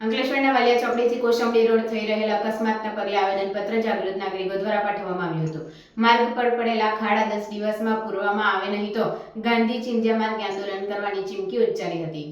અંકલેશ્વરના વાલિયા ચોકડીથી કોસંબડી રોડ થઈ રહેલા અકસ્માતના પગલે આવેદનપત્ર જાગૃત નાગરિકો દ્વારા પાઠવવામાં આવ્યું હતું. માર્ગ પર પડેલા ખાડા દસ દિવસમાં પૂરવામાં આવે નહીં તો ગાંધી ચિંધ્યા માર્ગે આંદોલન કરવાની ચીમકી ઉચ્ચારી હતી.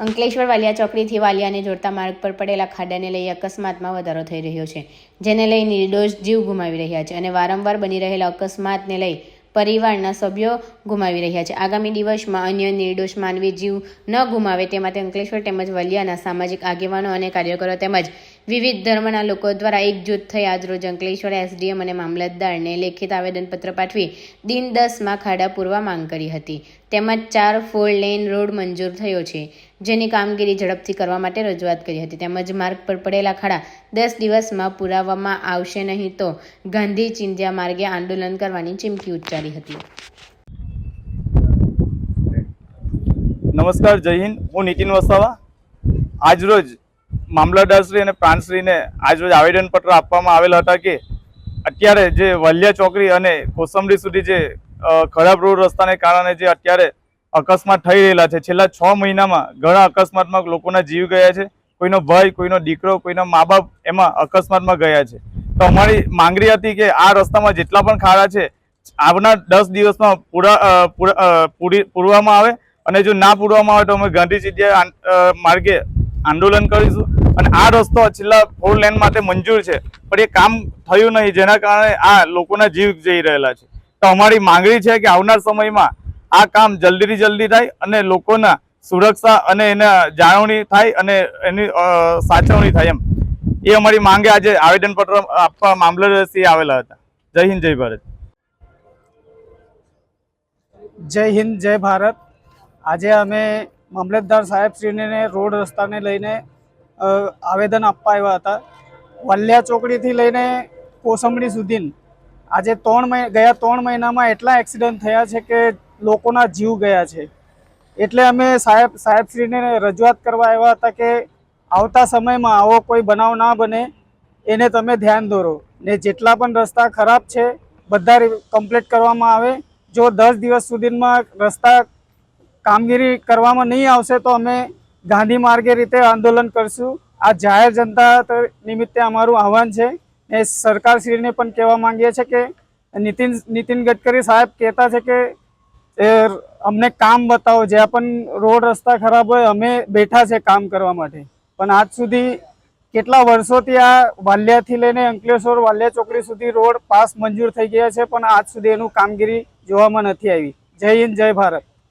અંકલેશ્વર વાલિયા ચોકડીથી વાલિયાને જોડતા માર્ગ પર પડેલા ખાડાને લઈ અકસ્માતમાં વધારો થઈ રહ્યો છે, જેને લઈ નિર્દોષ જીવ ગુમાવી રહ્યા છે અને વારંવાર બની રહેલા અકસ્માતને લઈ પરિવારના સભ્યો ગુમાવી રહ્યા છે. આગામી દિવસમાં અન્ય નિર્દોષ માનવી જીવ ન ગુમાવે તે માટે અંકલેશ્વર તેમજ વલિયાના સામાજિક આગેવાનો અને કાર્યકરો તેમજ વિવિધ ધર્મના લોકો દ્વારા એકજૂથ થઈ આજરોજ અંકલેશ્વર એસડીએમ અને મામલતદારને લેખિત આવેદનપત્ર પાઠવી દિન દસમાં ખાડા પૂરવા માંગ કરી હતી. તેમજ ચાર ફોર લેન રોડ મંજૂર થયો છે, જેની કામગીરી ઝડપથી કરવા માટે રજૂઆત કરી હતી. તેમજ માર્ગ પર પડેલા ખાડા દસ દિવસમાં પુરાવવામાં આવશે નહીં તો ગાંધી ચિંધ્યા માર્ગે આંદોલન કરવાની ચીમકી ઉચ્ચારી હતી. નમસ્કાર, જય હિન્દ. હું નીતિન વસાવા. આજરોજ મામલતદારશ્રી અને પ્રાંતશ્રીને આજરોજ આવેદનપત્ર આપવામાં આવેલા હતા કે અત્યારે જે વલિયા ચોકડી અને કોસંબડી સુધી જે ખરાબ રોડ રસ્તાને કારણે જે અત્યારે અકસ્માત થઈ રહેલા છે, છેલ્લા છ મહિનામાં ઘણા અકસ્માતમાં લોકોના જીવ ગયા છે, કોઈનો ભાઈ, કોઈનો દીકરો, કોઈનો મા બાપ એમાં અકસ્માતમાં ગયા છે. તો અમારી માંગણી હતી કે આ રસ્તામાં જેટલા પણ ખાડા છે, આવનાર દસ દિવસમાં પૂરા પૂરા પૂરી, પૂરવામાં આવે અને જો ના પૂરવામાં આવે તો અમે ગાંધી આન- માર્ગે આંદોલન કરીશું. અને આ રસ્તો છેલ્લા ફોર લેન માટે મંજૂર છે. પણ એ કામ થયું નહીં, જેના કારણે આ લોકોના જીવ જઈ રહેલા છે. તો અમારી માંગણી છે કે આવનાર સમયમાં આ કામ જલ્દીથી જલ્દી થાય અને લોકોના સુરક્ષા અને એના જાળવણી થાય અને એની સાચવણી થાય એમ. એ અમારી માંગે આજે આવેદનપત્ર આપવા મામલતદારશ્રી આવેલા હતા. જય હિન્દ, જય ભારત. જય હિન્દ, જય ભારત. આજે અમે મામલતદાર સાહેબશ્રીને રોડ રસ્તાને લઈને આવેદન આપવા આવ્યા હતા. વલ્યા ચોકડીથી લઈને કોસંબડી સુધી આજે ત્રણ મહિના ગયા ત્રણ મહિનામાં એટલા એક્સિડન્ટ થયા છે કે લોકોના જીવ ગયા છે. એટલે અમે સાહેબ, સાહેબશ્રીને રજૂઆત કરવા આવ્યા હતા કે આવતા સમયમાં આવો કોઈ બનાવ ના બને, એને તમે ધ્યાન દોરો. ને જેટલા પણ રસ્તા ખરાબ છે, બધા કમ્પ્લીટ કરવામાં આવે. જો દસ દિવસ સુધીમાં રસ્તા કામગીરી કરવામાં નહીં આવશે તો અમે ગાંધી માર્ગે રીતે આંદોલન કરશું. આ જાહેર જનતા નિમિત્તે અમારું આહવાન છે. ને સરકારશ્રીને પણ કહેવા માંગીએ છીએ કે, નીતિન નીતિન ગડકરી સાહેબ કહેતા છે કે, એ અમને કામ બતાવો. જ્યાં પણ રોડ રસ્તા ખરાબ હોય, અમે બેઠા છે કામ કરવા માટે. પણ આજ સુધી કેટલા વર્ષોથી આ વાલિયાથી લઈને અંકલેશ્વર વાલિયા ચોકડી સુધી રોડ પાસ મંજૂર થઈ ગયા છે, પણ આજ સુધી એનું કામગીરી જોવામાં નથી આવી. જય હિન્દ, જય ભારત.